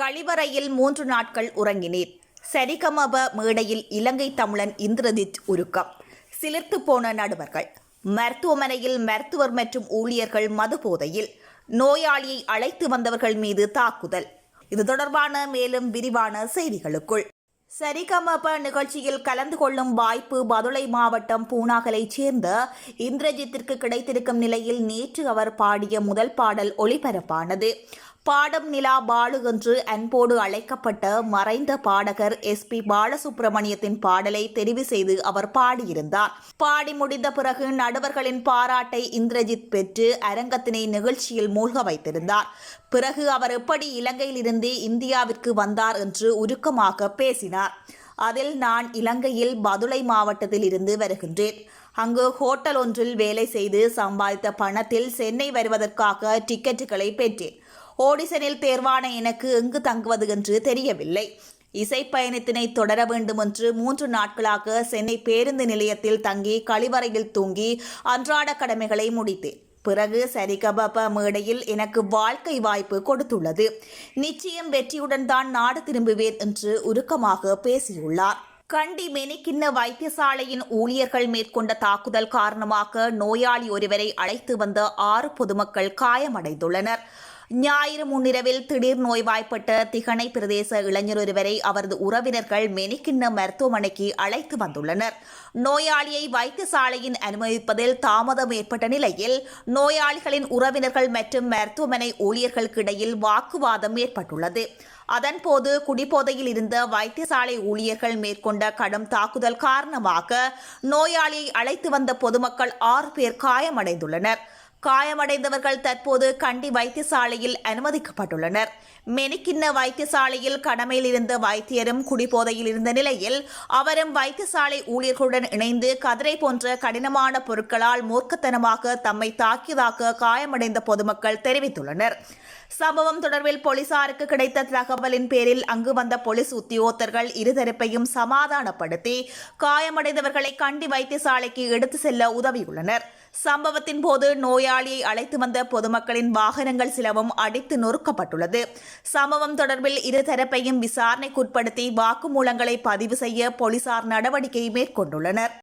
கழிவறையில் மூன்று நாட்கள் உறங்கினீர். சரிகமப மேடையில் இலங்கை தமிழன் இந்திரஜித் உருக்கம். சிலிர்த்து போன நடுவர்கள். மருத்துவமனையில் மருத்துவர் மற்றும் ஊழியர்கள் மது போதையில். நோயாளியை அழைத்து வந்தவர்கள் மீது தாக்குதல். இது தொடர்பான மேலும் விரிவான செய்திகளுக்குள். சரிகமப நிகழ்ச்சியில் கலந்து கொள்ளும் வாய்ப்பு பதுளை மாவட்டம் பூனாகலைச் சேர்ந்த இந்திரஜித்திற்கு கிடைத்திருக்கும் நிலையில் நேற்று அவர் பாடிய முதல் பாடல் ஒளிபரப்பானது. பாடம் நிலா பாலு என்று அன்போடு அழைக்கப்பட்ட மறைந்த பாடகர் எஸ் பி பாலசுப்பிரமணியத்தின் பாடலை தெரிவு செய்து அவர் பாடியிருந்தார். பாடி முடிந்த பிறகு நடுவர்களின் பாராட்டை இந்திரஜித் பெற்று அரங்கத்தினை நிகழ்ச்சியில் மூழ்க வைத்திருந்தார். பிறகு அவர் எப்படி இலங்கையிலிருந்து இந்தியாவிற்கு வந்தார் என்று உருக்கமாக பேசினார். அதில் நான் இலங்கையில் பதுளை மாவட்டத்தில் இருந்து வருகின்றேன். அங்கு ஹோட்டல் ஒன்றில் வேலை செய்து சம்பாதித்த பணத்தில் சென்னை வருவதற்காக டிக்கெட்டுகளை பெற்றேன். ஓடிசனில் தேர்வான எனக்கு எங்கு தங்குவது என்று தெரியவில்லை. இசை பயணத்தினை தொடர வேண்டும் என்று மூன்று நாட்களாக சென்னை பேருந்து நிலையத்தில் தங்கி கழிவறையில் தூங்கி அன்றாட கடமைகளை முடித்தேன். பிறகு சரிகபப மேடையில் எனக்கு வாழ்க்கை வாய்ப்பு கொடுத்துள்ளது. நிச்சயம் வெற்றியுடன் தான் நாடு திரும்புவேன் என்று உருக்கமாக பேசியுள்ளார். கண்டி மெனிக்கிண்ண வைத்தியசாலையின் ஊழியர்கள் மேற்கொண்ட தாக்குதல் காரணமாக நோயாளி ஒருவரை அழைத்து வந்த ஆறு பொதுமக்கள் காயமடைந்துள்ளனர். ஞாயிறு முன்னிரவில் திடீர் நோய்வாய்ப்பட்ட திகனை பிரதேச இளைஞர் ஒருவரை அவரது உறவினர்கள் மெனிக்கிண்ண மருத்துவமனைக்கு அழைத்து வந்துள்ளனர். நோயாளியை வைத்தியசாலையின் அனுமதிப்பதில் தாமதம் ஏற்பட்ட நிலையில் நோயாளிகளின் உறவினர்கள் மற்றும் மருத்துவமனை ஊழியர்களுக்கிடையில் வாக்குவாதம் ஏற்பட்டுள்ளது. அதன்போது குடிபோதையில் இருந்த வைத்தியசாலை ஊழியர்கள் மேற்கொண்ட கடும் தாக்குதல் காரணமாக நோயாளியை அழைத்து வந்த பொதுமக்கள் ஆறு பேர் காயமடைந்துள்ளனர். காயமடைந்தவர்கள் தற்போது கண்டி வைத்தியசாலையில் அனுமதிக்கப்பட்டுள்ளனர். மெனிக்கின்ன வைத்தியசாலையில் கடமையில் இருந்த வைத்தியரும் குடிபோதையில் இருந்த நிலையில் அவரும் வைத்தியசாலை ஊழியர்களுடன் இணைந்து கதிரை போன்ற கடினமான பொருட்களால் மூர்க்கத்தனமாக தம்மை தாக்கியதாக காயமடைந்த பொதுமக்கள் தெரிவித்துள்ளனர். சம்பவம் தொடர்பில் போலீசாருக்கு கிடைத்த தகவலின் பேரில் அங்கு வந்த போலீஸ் உத்தியோகத்தர்கள் இருதரப்பையும் சமாதானப்படுத்தி காயமடைந்தவர்களை கண்டி வைத்தியசாலைக்கு எடுத்து செல்ல உதவியுள்ளனர். சம்பவத்தின் போது நோயாளியை அழைத்து வந்த பொதுமக்களின் வாகனங்கள் சிலவும் அடித்து நொறுக்கப்பட்டுள்ளது. சம்பவம் தொடர்பில் இருதரப்பையும் விசாரணைக்குட்படுத்தி வாக்குமூலங்களை பதிவு செய்ய போலீசார் நடவடிக்கை மேற்கொண்டுள்ளனர்.